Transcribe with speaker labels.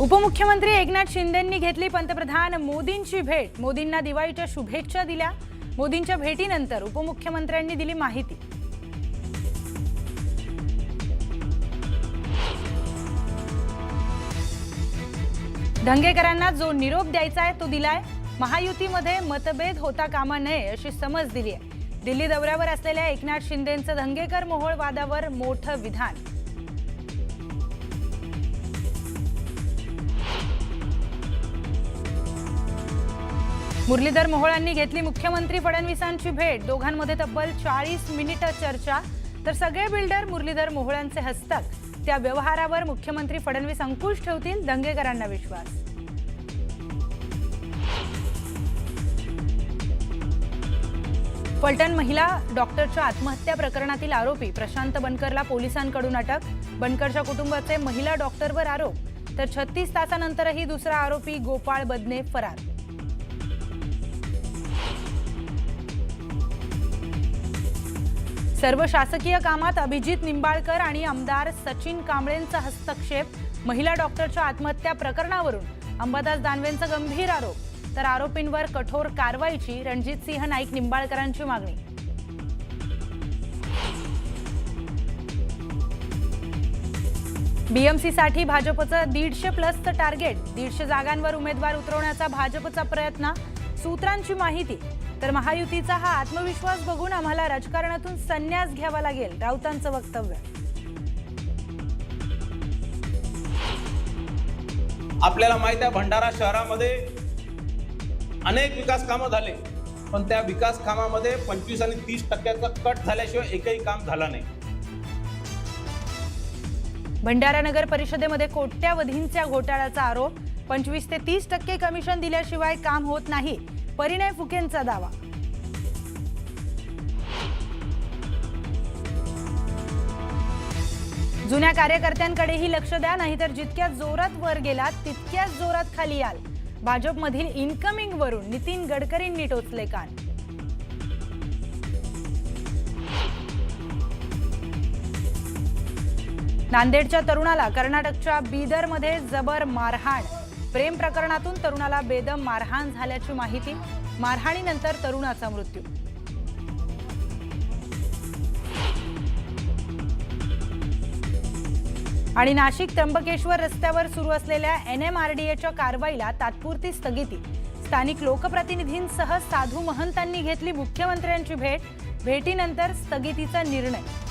Speaker 1: उपमुख्यमंत्री एकनाथ शिंदेंनी घेतली पंतप्रधान मोदींची भेट. मोदींना दिवाळीच्या शुभेच्छा दिल्या. मोदींच्या भेटीनंतर उपमुख्यमंत्र्यांनी दिली माहिती. धंगेकरांना जो निरोप द्यायचा आहे तो दिलाय. महायुतीमध्ये मतभेद होता कामा नये अशी समज दिली आहे दिल्ली दौऱ्यावर असलेल्या एकनाथ शिंदेंचं धंगेकर मोहोळ वादावर मोठं विधान. मुरलीधर मोहोळांनी घेतली मुख्यमंत्री फडणवीसांची भेट. दोघांमध्ये तब्बल चाळीस मिनिटं चर्चा. तर सगळे बिल्डर मुरलीधर मोहोळांचे हस्तक. त्या व्यवहारावर मुख्यमंत्री फडणवीस अंकुश ठेवतील दंगेकरांना विश्वास. फलटण महिला डॉक्टरच्या आत्महत्या प्रकरणातील आरोपी प्रशांत बनकरला पोलिसांकडून अटक. बनकरच्या कुटुंबाचे महिला डॉक्टरवर आरोप. तर छत्तीस तासानंतरही दुसरा आरोपी गोपाळ बदने फरार. सर्व शासकीय कामात अभिजित निंबाळकर आणि आमदार सचिन कांबळेंचा हस्तक्षेप. महिला डॉक्टरच्या आत्महत्या प्रकरणावरून अंबादास दानवेंचा गंभीर आरोप. तर आरोपींवर कठोर कारवाईची रणजितसिंह नाईक निंबाळकरांची मागणी. बीएमसीसाठी भाजपचं दीडशे प्लसचं टार्गेट. दीडशे जागांवर उमेदवार उतरवण्याचा भाजपचा प्रयत्न. सूत्रांची माहिती. तर महायुतीचा हा आत्मविश्वास बघून आम्हाला राजकारणातून संन्यास घ्यावा लागेल राऊतांचं वक्तव्य.
Speaker 2: आपल्याला माहीत आहे भंडारा शहरामध्ये अनेक विकास कामं झाले पण त्या विकास कामामध्ये पंचवीस आणि तीस टक्क्याचा कट झाल्याशिवाय एकही काम झालं नाही.
Speaker 1: भंडारा नगर परिषदेमध्ये कोट्यावधींच्या घोटाळ्याचा आरोप पंचवीस ते तीस टक्के कमिशन दिल्याशिवाय काम होत नाही. परिणय फुकेंचा दावा. जुन्या कार्यकर्त्यांकडेही लक्ष द्या नाहीतर जितक्या जोरात वर गेलात तितक्याच जोरात खाली याल. भाजपमधील इन्कमिंग वरून नितीन गडकरींनी टोचले कान. नांदेडच्या तरुणाला कर्नाटकच्या बीदरमध्ये जबर मारहाण. प्रेम प्रकरणातून तरुणाला बेदम मारहाण झाल्याची माहिती मारहाणीनंतर तरुणाचा मृत्यू. आणि नाशिक त्र्यंबकेश्वर रस्त्यावर सुरू असलेल्या एन एम आर डी एच्या कारवाईला तात्पुरती स्थगिती. स्थानिक लोकप्रतिनिधींसह साधू महंतांनी घेतली मुख्यमंत्र्यांची भेट भेटीनंतर स्थगितीचा निर्णय.